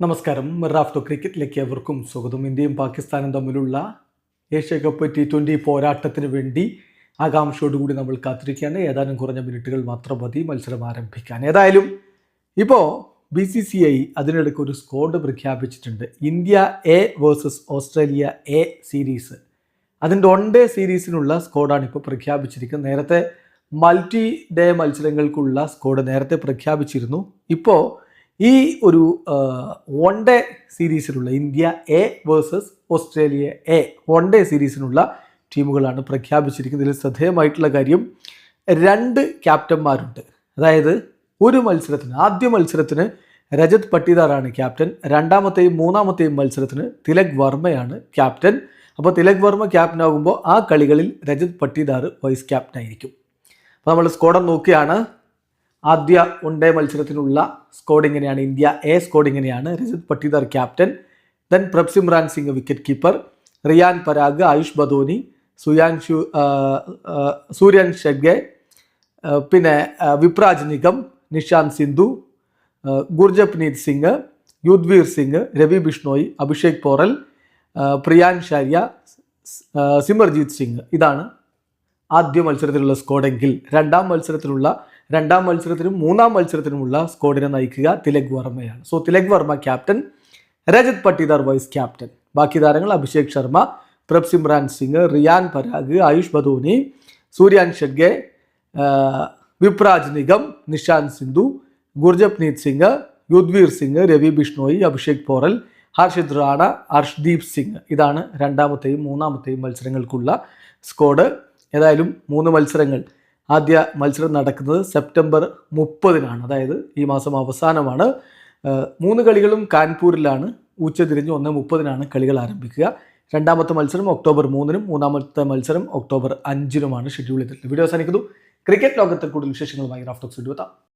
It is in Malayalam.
നമസ്കാരം. റാഫ്റ്റോ ക്രിക്കറ്റിലേക്ക് എവർക്കും സ്വാഗതം. ഇന്ത്യയും പാകിസ്ഥാനും തമ്മിലുള്ള ഏഷ്യ കപ്പ് ടി ട്വന്റി പോരാട്ടത്തിന് വേണ്ടി ആകാംക്ഷയോടുകൂടി നമ്മൾ കാത്തിരിക്കുകയാണ്. ഏതാനും കുറഞ്ഞ മിനിറ്റുകൾ മാത്രം മതി. മത്സരം ആരംഭിക്കാൻ. ഏതായാലും ഇപ്പോൾ ബി സി സി ഐ അതിനിടയ്ക്ക് ഒരു സ്കോഡ് പ്രഖ്യാപിച്ചിട്ടുണ്ട്. India A versus Australia A series. അതിന്റെ വൺ ഡേ സീരീസിനുള്ള സ്കോഡാണ് ഇപ്പോൾ പ്രഖ്യാപിച്ചിരിക്കുന്നത്. നേരത്തെ മൾട്ടി ഡേ മത്സരങ്ങൾക്കുള്ള സ്കോഡ് നേരത്തെ പ്രഖ്യാപിച്ചിരുന്നു. ഇപ്പോൾ ഈ ഒരു one day സീരീസിലുള്ള India A versus Australia A one day സീരീസിനുള്ള ടീമുകളാണ് പ്രഖ്യാപിച്ചിരിക്കുന്നത്. ഇതിൽ ശ്രദ്ധേയമായിട്ടുള്ള കാര്യം രണ്ട് ക്യാപ്റ്റന്മാരുണ്ട് അതായത് ഒരു മത്സരത്തിന് ആദ്യ മത്സരത്തിന് രജത് പട്ടിദാറാണ് ക്യാപ്റ്റൻ രണ്ടാമത്തെയും മൂന്നാമത്തെയും മത്സരത്തിന് തിലക് വർമ്മയാണ് ക്യാപ്റ്റൻ അപ്പോൾ തിലക് വർമ്മ ക്യാപ്റ്റൻ ആകുമ്പോൾ ആ കളികളിൽ രജത് പട്ടിദാർ വൈസ് ക്യാപ്റ്റൻ ആയിരിക്കും. അപ്പോൾ നമ്മൾ സ്കോഡം നോക്കിയാണ്. ആദ്യ വൺ ഡേ മത്സരത്തിനുള്ള സ്കോഡ് ഇങ്ങനെയാണ്. ഇന്ത്യ എ സ്കോഡ് ഇങ്ങനെയാണ്. Rajat Patidar captain then Prabhsimran Singh wicket keeper Riyan Parag Ayush Badoni Suryansh Suryan Shedge പിന്നെ വിപ്രാജ് നിഗം നിഷാന്ത് സിന്ധു ഗുർജപ്നീത് സിംഗ് യുദ്വീർ സിംഗ് രവി ബിഷ്ണോയ് അഭിഷേക് പോറൽ പ്രിയാൻ ഷാര്യ സിമർജീത് സിംഗ്. ഇതാണ് ആദ്യ മത്സരത്തിലുള്ള സ്കോഡെങ്കിൽ രണ്ടാം മത്സരത്തിലുള്ള രണ്ടാം മത്സരത്തിനും മൂന്നാം മത്സരത്തിനുമുള്ള സ്കോഡിനെ നയിക്കുക Tilak വർമ്മയാണ്. So Tilak Varma captain Rajat Patidar vice captain ബാക്കി താരങ്ങൾ അഭിഷേക് ശർമ്മ പ്രഭ് സിമ്രാൻ സിംഗ് റിയാൻ പരാഗ് ആയുഷ് ബദോനി സൂര്യാൻ ഷെഡ്ഗെ വിപ്രാജ് നിഗം നിഷാന്ത് സിന്ധു ഗുർജപ്നീത് സിംഗ് യുദ്വീർ സിംഗ് രവി ബിഷ്ണോയി അഭിഷേക് പോറൽ ഹർഷിത് റാണ ഹർഷ്ദീപ് സിംഗ്. ഇതാണ് രണ്ടാമത്തെയും മൂന്നാമത്തെയും മത്സരങ്ങൾക്കുള്ള സ്കോഡ്. ഏതായാലും മൂന്ന് മത്സരങ്ങൾ. ആദ്യ മത്സരം നടക്കുന്നത് സെപ്റ്റംബർ മുപ്പതിനാണ്. അതായത് ഈ മാസം അവസാനമാണ്. മൂന്ന് കളികളും കാൺപൂരിലാണ് ഉച്ചതിരിഞ്ഞ് ഒന്ന് മുപ്പതിനാണ് കളികൾ ആരംഭിക്കുക. രണ്ടാമത്തെ മത്സരം ഒക്ടോബർ മൂന്നിനും മൂന്നാമത്തെ മത്സരം ഒക്ടോബർ അഞ്ചിനുമാണ് ഷെഡ്യൂൾ ചെയ്തിട്ടുള്ളത്. വീഡിയോ അവസാനിക്കുന്നു. ക്രിക്കറ്റ് ലോകത്തെ കൂടുതൽ വിശേഷങ്ങളുമായി റാഫ്റ്റോക്സ് എടുത്താം